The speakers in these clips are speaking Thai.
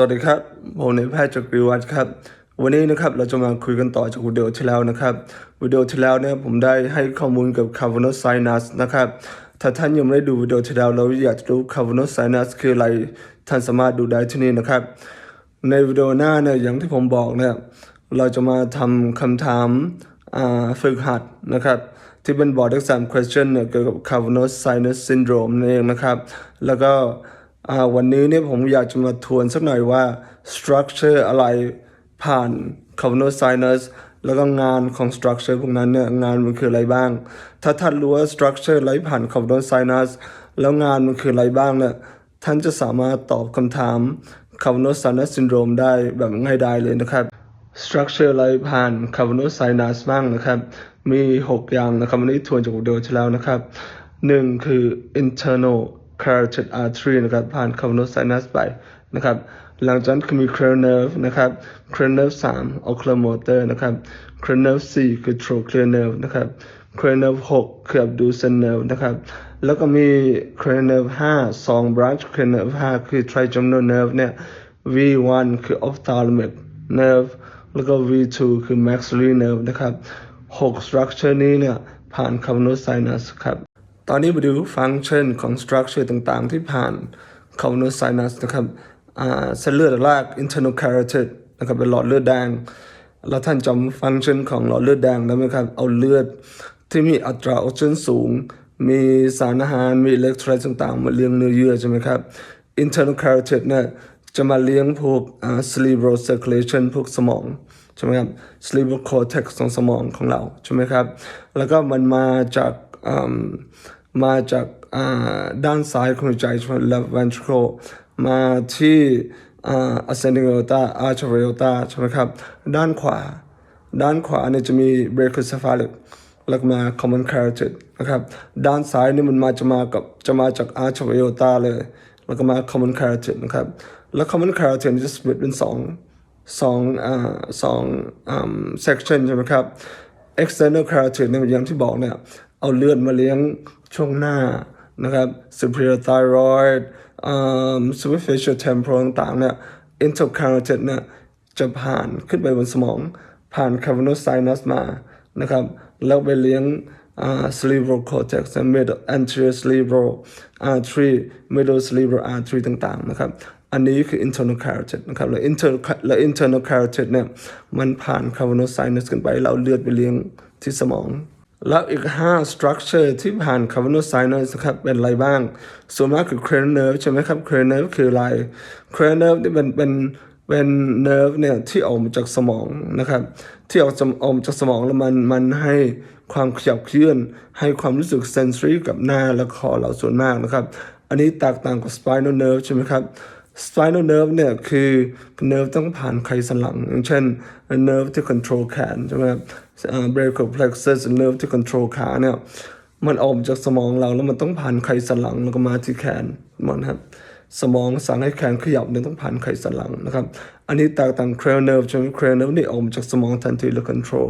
สวัสดีครับ ผมนายแพทย์จักรีวัฒน์ครับ วันนี้นะครับเราจะมาคุยกันต่อจากวิดีโอที่แล้วนะครับ วิดีโอที่แล้วเนี่ยผมได้ให้ข้อมูลกับ cavernous sinus นะครับ ถ้าท่านยังไม่ได้ดูวิดีโอที่แล้วเราอยากจะรู้ cavernous sinus คืออะไร ท่านสามารถดูได้ที่นี่นะครับ ในวิดีโอหน้าเนี่ยอย่างที่ผมบอกเนี่ยเราจะมาทำคำถามฝึกหัดนะครับที่เป็น board exam question เกี่ยวกับ cavernous sinus syndrome นั่นเองนะครับ แล้วก็ วันนี้เนี่ยผมอยากจะมาทวนสักหน่อยว่า structure อะไรผ่าน cavernous sinus แล้วก็งานของ structure พวกนั้นเนี่ยงานมันคืออะไรบ้าง ถ้าท่านรู้ว่า structure อะไรผ่าน cavernous sinus แล้วงานมันคืออะไรบ้างเนี่ยท่านจะสามารถตอบคำถาม cavernous sinus syndrome ได้แบบง่ายดายเลยนะครับ structure อะไรผ่าน cavernous sinus บ้างนะครับ มี 6 อย่างนะครับวันนี้ทวนจากวิดีโอที่แล้วนะครับ 1 คือ internal carotid artery นะครับผ่าน cavernous sinus ไปนะครับหลังจากนั้นคือมี cranial nerve นะครับ cranial nerve 3 oculomotor นะครับ cranial nerve 4 คือ trochlear nerve นะครับ cranial nerve 6 คือ abducens nerve นะครับแล้วก็มี cranial nerve 5 2 branch cranial nerve 5 คือ trigeminal nerve เนี่ย V1 คือ ophthalmic nerve แล้วก็ V2 คือ maxillary nerve นะครับ 6 structure นี้เนี่ยผ่าน cavernous sinus ครับ ตอนนี้มาดูฟังก์ชันของ structure ต่างๆ ที่ผ่าน cavernous sinus นะครับเส้นเลือดแรก internal carotid นะครับเป็นหลอดเลือดแดง แล้วท่านจำฟังก์ชันของหลอดเลือดแดงได้ไหมครับ เอาเลือดที่มีอัตราออกซิเจนสูง มีสารอาหาร มีอิเล็กโทรไลต์ต่างๆ มาเลี้ยงเนื้อเยื่อใช่ไหมครับ internal carotid เนี่ยจะมาเลี้ยงพวก cerebral circulation พวกสมองใช่ไหมครับ cerebral cortex ของสมองของเราใช่ไหมครับ แล้วก็มันมาจาก มาจากด้านซ้ายของใจใช่ไหม left ventricle มาที่อ่า ascending aorta arch of aorta ใช่ไหมครับ ด้านขวา ด้านขวาเนี่ยจะมี brachiocephalic แล้วก็มา common carotid นะครับ ด้านซ้ายนี่มันมาจะมากับจะมาจาก arch of aorta เลย แล้วก็มา common carotid นะครับ แล้ว common carotid จะ split เป็นสองสองอ่าสองอ่า section ใช่ไหมครับ external carotid เนี่ยอย่างที่บอกเนี่ย เอาเลือดมาเลี้ยงช่วงหน้านะครับ superior thyroid อ่า superficial temporal ต่างๆเนี่ย intercarotid เนี่ยจะผ่านขึ้นไปบนสมอง ผ่าน cavernous sinus มานะครับ แล้วไปเลี้ยง cerebral cortex middle anterior cerebral artery middle cerebral artery ต่างๆนะครับ อันนี้คือ internal carotid นะครับแล้ว internal และ internal carotid เนี่ยมันผ่าน cavernous sinus กันไปแล้วเอาเลือดไปเลี้ยงที่สมอง แล้วอีก5 structure ที่ผ่าน cavernous sinus นะครับเป็นอะไรบ้าง ส่วนมากคือ cranial nerve ใช่ไหมครับ cranial nerve คืออะไร cranial nerve นี่เป็นเป็นเป็น nerve เนี่ยที่ออกมาจากสมองนะครับ ที่ออกจากออกมาจากสมองแล้วมันมันให้ความขยับเคลื่อน ให้ความรู้สึก sensory กับหน้าและคอเราส่วนมากนะครับ อันนี้แตกต่างกับ spinal nerve ใช่ไหมครับ spinal nerve เนี่ยคือ nerve ต้องผ่านไขสันหลัง อย่างเช่น nerve ที่ control แขนใช่ไหมครับอ่า brachial plexus nerve ที่ control ขาเนี่ยมันออกมจากสมองเราแล้วมันต้องผ่านไขสันหลังแล้วก็มาที่แขนมันครับสมองสั่งให้แขนขยับเนี่ยต้องผ่านไขสันหลังนะครับ อันนี้แตกต่าง cranial nerve ใช่ไหม cranial nerve นี่ออกมจากสมองทันทีแล้ว control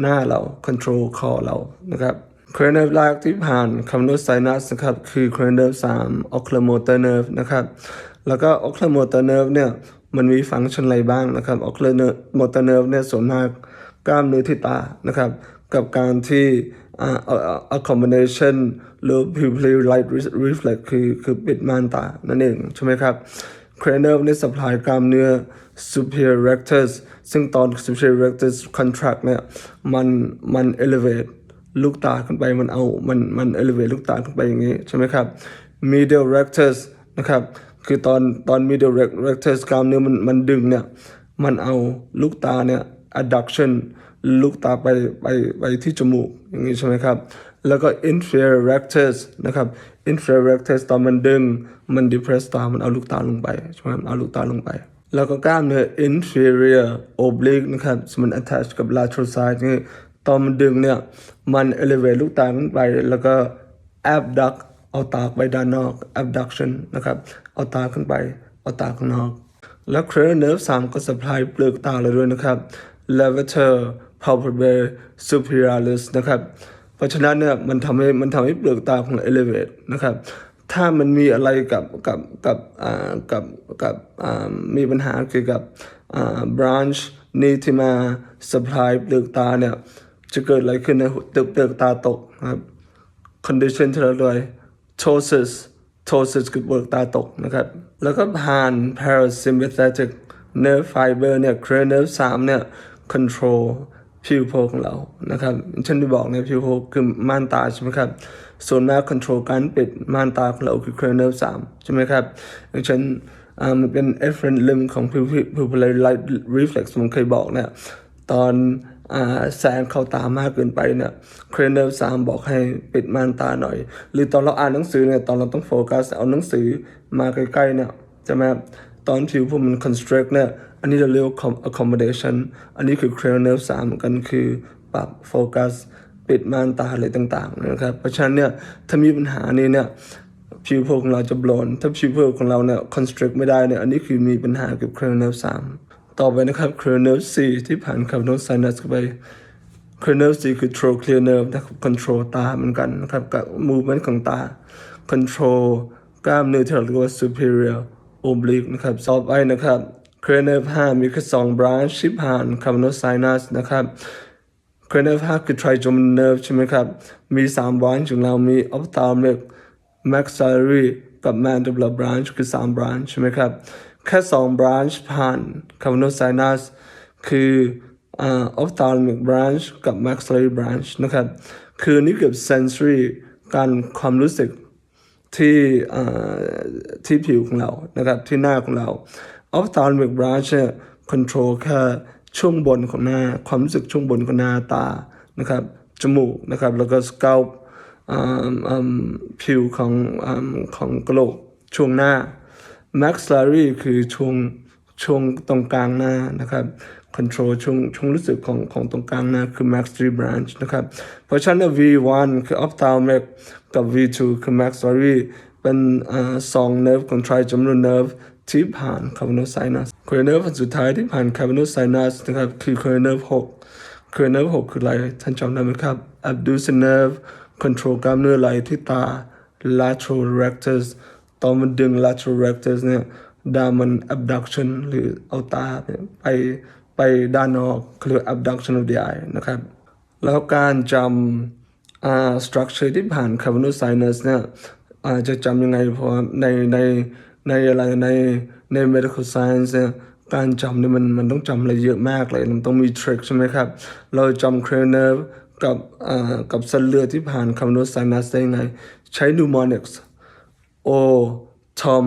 หน้าเรา control คอเรานะครับ cranial nerve แรกที่ผ่าน cavernous sinus นะครับ คือ cranial nerve 3 oculomotor nerve นะครับ แล้วก็ oculomotor nerve เนี่ยมันมีฟังก์ชันอะไรบ้างนะครับ oculomotor nerve เนี่ยส่วนมากกล้ามเนื้อที่ตานะครับกับการที่อ่า accommodation หรือ pupil light reflex คือคือปิดม่านตา นั่นเอง ใช่ไหมครับ cranial เนี่ย supply กล้ามเนื้อ superior rectus ซึ่งตอน superior rectus contract เนี่ยมันมัน elevate ลูกตาขึ้นไปมันเอามันมัน elevate ลูกตาขึ้นไปอย่างนี้ ใช่ไหมครับ medial rectus นะครับ คือตอนตอน medial rectus กล้ามเนื้อมันมันดึงเนี่ย มันเอาลูกตาเนี่ย adduction ลูกตาไปไปไปที่จมูกอย่างนี้ใช่ไหมครับ แล้วก็ inferior rectus นะครับ inferior rectus ตอนมันดึง มัน depress ตา มันเอาลูกตาลงไปใช่ไหมมันเอาลูกตาลงไป แล้วก็กล้ามเนื้อ inferior oblique นะครับ มัน attach กับ lateral side นี่ตอนมันดึงเนี่ย มัน elevate ลูกตาขึ้นไป แล้วก็ abduct เอาตาไปด้านนอก abduction นะครับ เอาตาขึ้นไป เอาตาข้างนอก แล้ว cranial nerve 3 ก็ supply เปลือกตาเราด้วยนะครับ levator palpebral superiorus นะครับ เพราะฉะนั้นเนี่ยมันทำให้มันทำให้เปลือกตาของเรา elevate นะครับ ถ้ามันมีอะไรกับกับกับอ่ากับกับอ่ามีปัญหาเกี่ยวกับอ่า branch นี้ที่มา supply เปลือกตาเนี่ยจะเกิดอะไรขึ้นนะเปลือกเปลือกตาตกนะครับ condition ที่เราเลย ptosis ptosis คือเปลือกตาตกนะครับ แล้วก็ผ่าน parasympathetic nerve fiber เนี่ย cranial nerve 3เนี่ย control ผิวโพของเรานะครับเช่นที่บอกเนี่ยผิวโพคือม่านตาใช่ไหมครับ ส่วนมาก control การปิดม่านตาของเราคือ cranial nerve 3ใช่ไหมครับอย่างเช่นอ่ามันเป็น efferent limb ของ pupillary light reflex ผมเคยบอกเนี่ยตอน แสงเข้าตามากเกินไปเนี่ยเครนเนอร์สามบอกให้ปิดม่านตาหน่อย หรือตอนเราอ่านหนังสือเนี่ยตอนเราต้องโฟกัสเอาหนังสือมาใกล้ๆเนี่ยใช่ไหมตอนผิวผมมัน constrict เนี่ยอันนี้เราเรียกว่า accommodation อันนี้คือ cranial nerve สามเหมือนกันคือปรับโฟกัสปิดม่านตาอะไรต่างๆนะครับ เพราะฉะนั้นเนี่ยถ้ามีปัญหานี้เนี่ยผิวโพของเราจะบลอนถ้าผิวโพของเราเนี่ย constrict ไม่ได้เนี่ยอันนี้คือมีปัญหากับ cranial nerve 3 ต่อไปนะครับ cranial nerve 4ที่ผ่าน cavernous sinus เข้าไป cranial nerve 4คือ trochlear nerve นะครับ control ตาเหมือนกันนะครับกับ movement ของตา control กล้ามเนื้อที่เราเรียกว่า superior oblique นะครับต่อไปนะครับ cranial nerve 5มีแค่2 branch ที่ผ่าน cavernous sinus นะครับ cranial nerve 5คือ trigeminal nerve ใช่ไหมครับ มี3 branch ของเรามี ophthalmic maxillary กับ mandibular branch คือ3 branch ใช่ไหมครับ แค่2 branch ผ่าน cavernous sinus คืออ่า ophthalmic branch กับ maxillary branch นะครับ คือนี่เกี่ยวกับ sensory การความรู้สึกที่ที่ผิวของเรานะครับที่หน้าของเรา ophthalmic branch เนี่ย control แค่ช่วงบนของหน้า ความรู้สึกช่วงบนของหน้าตานะครับจมูกนะครับแล้วก็ scalp ผิวของอของกระโหลกช่วงหน้า maxillary คือช่วงช่วงตรงกลางหน้านะครับ control ช่วงช่วงรู้สึกของของตรงกลางหน้าคือ maxillary branch นะครับ เพราะฉะนั้น V1 คือ ophthalmic กับ V2 คือ maxillary เป็นสอง nerve ของ trigeminal nerve ที่ผ่าน cavernous sinus cranial nerve สุดท้ายที่ผ่าน cavernous sinus นะครับคือ cranial nerve 6 cranial nerve 6คืออะไรท่านจำได้ไหมครับ Abducens nerve control กล้ามเนื้อไหล่ที่ตา lateral rectus ตอนมันดึง lateral rectus เนี่ยดามัน abduction หรือเอาตาไปไปด้านนอกเรียกว่า abduction of the eye นะครับ แล้วการจำอ่า structure ที่ผ่าน cavernous sinus เนี่ยอาจะจำยังไงเพราะในในในอะไรในใน medical science เนี่ยการจำเนี่ยมันมันต้องจำอะไรเยอะมากเลยมันต้องมี trick ใช่ไหมครับ เราจำ cranial nerve กับอ่ากับเส้นเลือดที่ผ่าน cavernous sinus ได้ยังไง ใช้ mnemonics โอทอม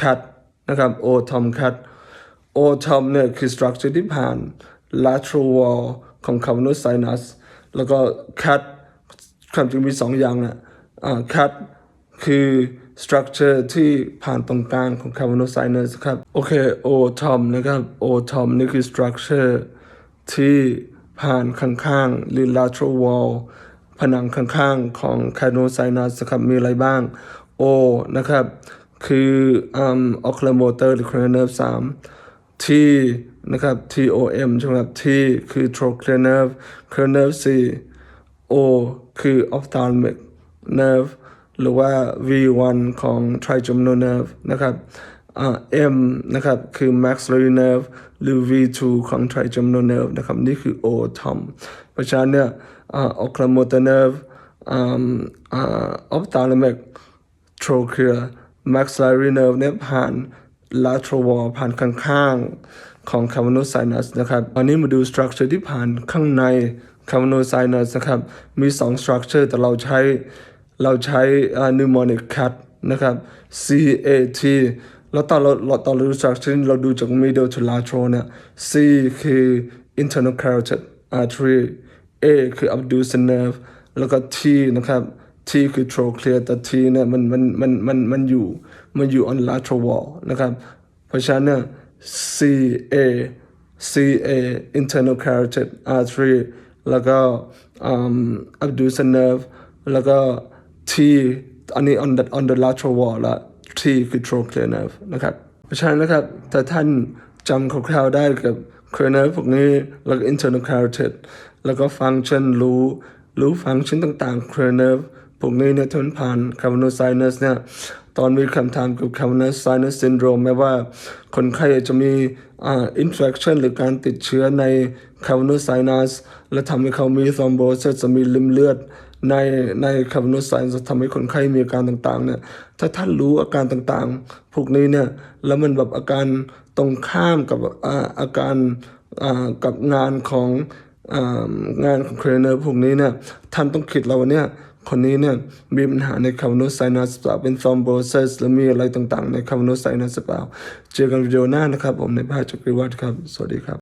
คัตนะครับโอทอมคัตโอทอมเนี่ยคือสตรัคเจอร์ที่ผ่าน lateral wall ของคาร์บอนไซนัสแล้วก็คัตความจริงมีสองอย่างนะอ่าคัตคือสตรัคเจอร์ที่ผ่านตรงกลางของคาร์บอนไซนัสครับโอเคโอทอมนะครับโอทอมนี่คือสตรัคเจอร์ที่ผ่านข้างๆหรือ lateral wall ผนังข้างๆของคาร์บอนไซนัสครับมีอะไรบ้าง O นะครับ คืออืม oculomotor หรือ cranial nerve 3 T นะครับ TOM ใช่ไหมครับ T คือ trochlear nerve cranial nerve 4 O คือ ophthalmic nerve หรือว่า V1 ของ trigeminal nerve นะครับ M นะครับคือ maxillary nerve หรือ V2 ของ trigeminal nerve นะครับ นี่คือ O Tom เพราะฉะนั้นเนี่ย oculomotor nerve ophthalmic อ่า oculomotor nerve อ่าอ่า ophthalmic trochlear maxillary nerve เนี่ยผ่าน lateral wall ผ่านข้างๆ ของ cavernous sinus นะครับอันนี้มาดู structure ที่ผ่านข้างใน cavernous sinus นะครับ มี2 structure แต่เราใช้เราใช้ uh, mnemonic cat นะครับ C A T แล้วตอนเราเราตอนเราดู structure เราดูจาก middle to lateral เนี่ย C คือ internal carotid artery A คือ abducens nerve แล้วก็ T นะครับ T คือ Troll Clear แต่ T เนี่ยมันมันมันมันมันอยู่มันอยู่ on lateral wall นะครับ เพราะฉะนั้นเนี่ย C A C A internal carotid artery แล้วก็ abducens nerve แล้วก็ T อันนี้ on the on the lateral wall ละ T คือ trochlear nerve นะครับ เพราะฉะนั้นนะครับถ้าท่านจำคร่าวๆได้กับ cranial nerve พวกนี้ แล้วก็ internal carotid แล้วก็ function รู้ รู้ function ต่างๆ cranial nerve พวกนี้เนี่ยทนผ่านคาร์บอนไซนัสเนี่ยตอนมีคำถามเกี่ยวกับคาร์บอนไซนัสซินโดรมแม้ว่าคนไข้จะมีอ่าอินเฟ c ชันหรือการติดเชื้อในคาร์บอนไซนัสและทำให้เขามีทรอมโบสจะมีลิมเลือดในในคาร์บอนไซน์จะทำให้คนไข้มีอาการต่างๆเนี่ยถ้าท่านรู้อาการต่างๆ พวกนี้เนี่ยแล้วมันแบบอาการตรงข้ามกับอาอาการกับงานของงานของเครนเนอร์พวกนี้เนี่ยท่านต้องคิดแล้วว่าเนี่ย คนนี้เนี่ยมีปัญหาในคาร์บอนไซนัสเปล่าเป็นทรอมโบซิสและมีอะไรต่างๆ ในคาร์บอนไซนัสเปล่าเจอกันวิดีโอหน้านะครับ ผมในภาคจักรวรรดิครับ สวัสดีครับ